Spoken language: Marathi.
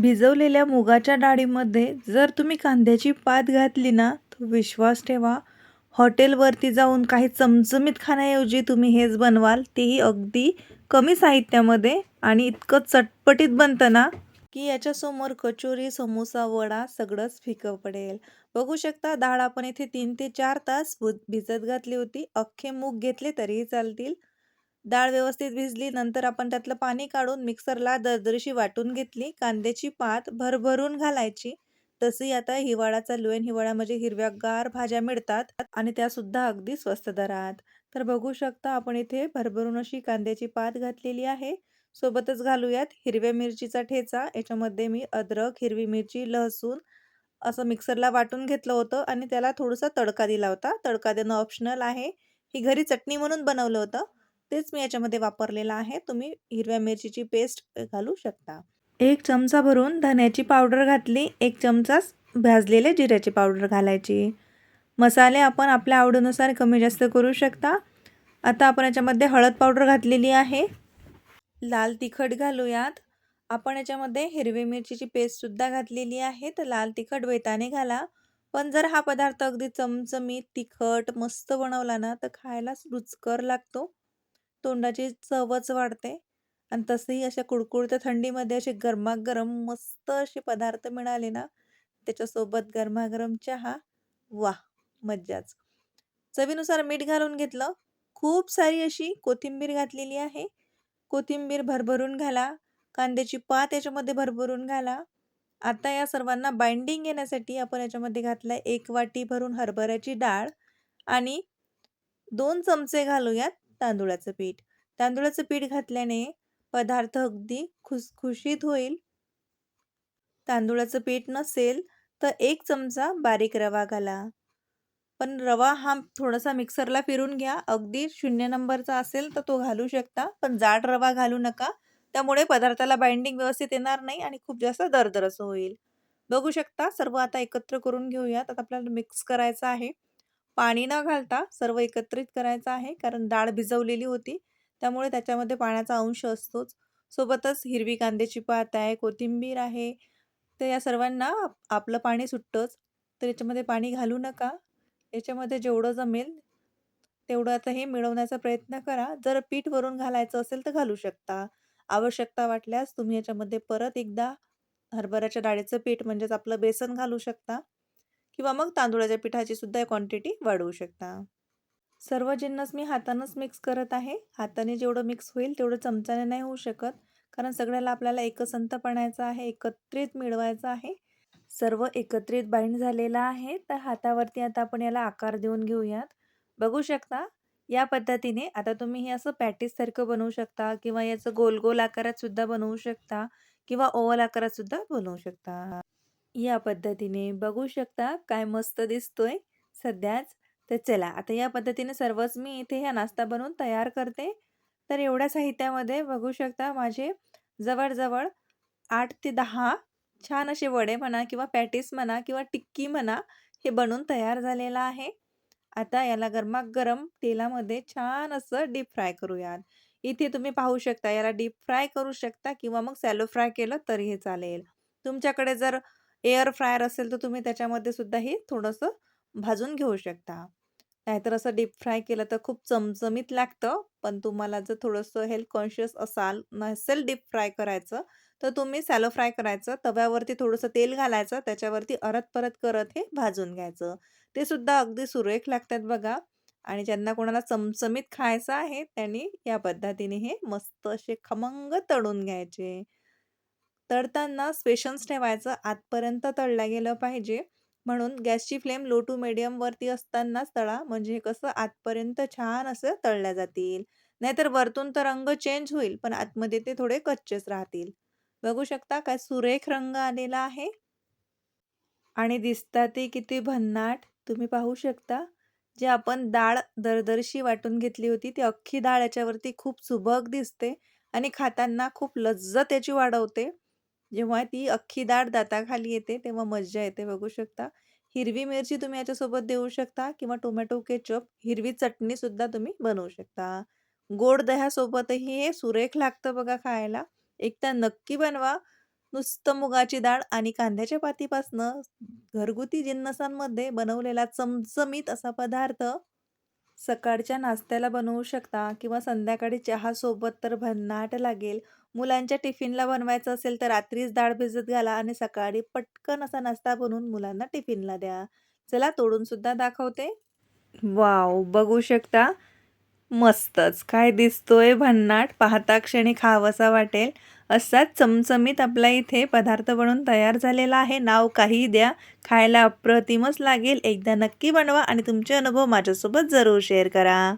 भिजवलेल्या मुगाच्या डाळीमध्ये जर तुम्ही कांद्याची पात घातली ना तर विश्वास ठेवा. हॉटेलवरती जाऊन काही चमचमीत खाण्याऐवजी तुम्ही हेच बनवाल तेही अगदी कमी साहित्यामध्ये आणि इतकं चटपटीत बनतं ना की याच्यासमोर कचोरी समोसा वडा सगळंच फिकं पडेल. बघू शकता डाळ आपण इथे तीन ते चार तास भिजत घातली होती. अख्खे मूग घेतले तरीही चालतील. डाळ व्यवस्थित भिजली नंतर आपण त्यातलं पाणी काढून मिक्सरला दरदरीशी वाटून घेतली. कांद्याची पात भरभरून घालायची. तशी आता हिवाळा चालू आहे हिवाळ्यामध्ये हिरव्यागार भाज्या मिळतात आणि त्या सुद्धा अगदी स्वस्त दरात. तर बघू शकता आपण इथे भरभरून अशी कांद्याची पात घातलेली आहे. सोबतच घालूयात हिरव्या मिरचीचा ठेचा. याच्यामध्ये मी अद्रक हिरवी मिरची लसूण असं मिक्सरला वाटून घेतलं होतं आणि त्याला थोडासा तडका दिला होता. तडका देणं ऑप्शनल आहे. ही घरी चटणी म्हणून बनवलं होतं. तेच मी याच्यामध्ये वापरलेलं आहे. तुम्ही हिरव्या मिरचीची पेस्ट घालू शकता. एक चमचा भरून धन्याची पावडर घातली. एक चमचा भाजलेले जिऱ्याची पावडर घालायची. मसाले आपण आपल्या आवडीनुसार कमी जास्त करू शकता. आता आपण याच्यामध्ये हळद पावडर घातलेली आहे. लाल तिखट घालूयात. आपण याच्यामध्ये हिरवी मिरचीची पेस्टसुद्धा घातलेली आहे. तर लाल तिखट वेताने घाला. पण जर हा पदार्थ अगदी चमचमीत तिखट मस्त बनवला ना तर खायलाच रुचकर लागतो. तोंडाची चवच वाढते आणि तसंही अशा कुडकुडत्या थंडीमध्ये असे गरमागरम मस्त असे पदार्थ मिळाले ना त्याच्यासोबत गरमागरम चहा. वा मज्जाच. चवीनुसार मीठ घालून घेतलं. खूप सारी अशी कोथिंबीर घातलेली आहे. कोथिंबीर भरभरून घाला. कांद्याची पात याच्यामध्ये भरभरून घाला. आता या सर्वांना बाइंडिंग येण्यासाठी आपण याच्यामध्ये घातलाय एक वाटी भरून हरभऱ्याची डाळ आणि दोन चमचे घालूयात तांदूळाचं पीठ. तांदूळाचं पीठ घातल्याने पदार्थ अगदी खुसखुशीत होईल. तांदूळाचं पीठ नसेल तर एक चमचा बारीक रवा घाला. पण रवा हा थोडासा मिक्सरला फिरून घ्या. अगदी शून्य नंबरचा असेल तर तो घालू शकता. पण जाड रवा घालू नका. त्यामुळे पदार्थाला बाइंडिंग व्यवस्थित येणार नाही आणि खूप जास्त दरदरसं होईल. बघू शकता. सर्व आता एकत्र करून घेऊयात. आता आपल्याला मिक्स करायचं आहे. पाणी न घालता सर्व एकत्रित करायचं आहे. कारण डाळ भिजवलेली होती. त्यामुळे त्याच्यामध्ये पाण्याचा अंश असतोच. सोबतच हिरवी कांद्याची पात आहे कोथिंबीर आहे. तर या सर्वांना आपलं पाणी सुटतंच. तर याच्यामध्ये पाणी घालू नका. याच्यामध्ये जेवढं जमेल तेवढं आता हे मिळवण्याचा प्रयत्न करा. जर पीठ वरून घालायचं असेल तर घालू शकता. आवश्यकता वाटल्यास तुम्ही याच्यामध्ये परत एकदा हरभऱ्याच्या डाळीचं पीठ म्हणजेच आपलं बेसन घालू शकता. किंवा मग तांदुळाच्या पिठाची सुद्धा क्वांटिटी वाढवू शकता. सर्व जिन्नस मी हातानंच मिक्स करत आहे. हाताने जेवढं मिक्स होईल तेवढं चमचाने नाही होऊ शकत. कारण सगळ्याला आपल्याला एकसंत पणायचं आहे एकत्रित मिळवायचं आहे. सर्व एकत्रित बाइंड झालेलं आहे. तर हातावरती आता आपण याला आकार देऊन घेऊयात. बघू शकता या पद्धतीने आता तुम्ही हे असं पॅटीससारखं बनवू शकता किंवा याचं गोल गोल आकारात सुद्धा बनवू शकता किंवा ओवल आकारात सुद्धा बनवू शकता. या पद्धतीने बघू शकता काय मस्त दिसतोय सध्याच. तर चला आता या पद्धतीने सर्वच मी इथे हा नाश्ता बनवून तयार करते. तर एवढ्या साहित्यामध्ये बघू शकता माझे जवळजवळ आठ ते दहा छान असे वडे म्हणा किंवा पॅटीस म्हणा किंवा टिक्की म्हणा हे बनवून तयार झालेलं आहे. आता याला गरमागरम तेलामध्ये छान असं डीप फ्राय करूयात. इथे तुम्ही पाहू शकता याला डीप फ्राय करू शकता किंवा मग सॅलो फ्राय केलं तरीही चालेल. तुमच्याकडे जर एअर फ्रायर असेल तर तुम्ही त्याच्यामध्ये सुद्धा हे थोडंसं भाजून घेऊ शकता. नाहीतर असं डीप फ्राय केलं तर खूप चमचमीत लागतं पण तुम्हाला जर थोडंसं हेल्थ कॉन्शियस असाल नसेल डीप फ्राय करायचं तर तुम्ही सॅलो फ्राय करायचं तव्यावरती थोडंसं तेल घालायचं त्याच्यावरती अरत परत करत हे भाजून घ्यायचं. ते सुद्धा अगदी सुरेख लागतात बघा आणि ज्यांना कोणाला चमचमीत खायचं आहे त्यांनी या पद्धतीने हे मस्त असे खमंग तळून घ्यायचे. तळताना स्पेशन्स ठेवायचं आतपर्यंत तळलं गेलं पाहिजे. म्हणून गॅसची फ्लेम लो टू वरती असतानाच तळा. म्हणजे कसं? आतपर्यंत छान असं तळल्या जातील. नाहीतर वरतून तर रंग चेंज होईल पण आतमध्ये ते थोडे कच्चेच राहतील. बघू शकता काय सुरेख रंग आलेला आहे. आणि दिसतात ते किती भन्नाट. तुम्ही पाहू शकता. जे आपण डाळ दरदरशी वाटून घेतली होती ती अख्खी डाळ याच्यावरती खूप सुबक दिसते आणि खाताना खूप लज्जत याची वाढवते. जेव्हा ती अख्खी डाळ दाताखाली येते तेव्हा मज्जा येते बघू शकता. हिरवी मिरची तुम्ही याच्यासोबत देऊ शकता किंवा टोमॅटो केचप हिरवी चटणी सुद्धा तुम्ही बनवू शकता. गोड दह्यासोबतही हे सुरेख लागतं बघा खायला. एकदा नक्की बनवा. नुसतं मुगाची डाळ आणि कांद्याच्या पातीपासनं घरगुती जिन्नसांमध्ये बनवलेला चमचमीत असा पदार्थ सकाळच्या नाश्त्याला बनवू शकता किंवा संध्याकाळी चहासोबत तर भन्नाट लागेल. मुलांच्या टिफिनला बनवायचं असेल तर रात्रीच डाळ भिजत घाला आणि सकाळी पटकन असा नाश्ता बनवून मुलांना टिफिनला द्या. चला तोडून सुद्धा दाखवते. वाव बघू शकता. मस्तच. काय दिसतोय भन्नाट. पाहता क्षणी खावंसा वाटेल. असाच चमचमीत आपला इथे पदार्थ बनवून तयार झालेला आहे. नाव काहीही द्या. खायला अप्रतिमच लागेल. एकदा नक्की बनवा आणि तुमचे अनुभव माझ्यासोबत जरूर शेअर करा.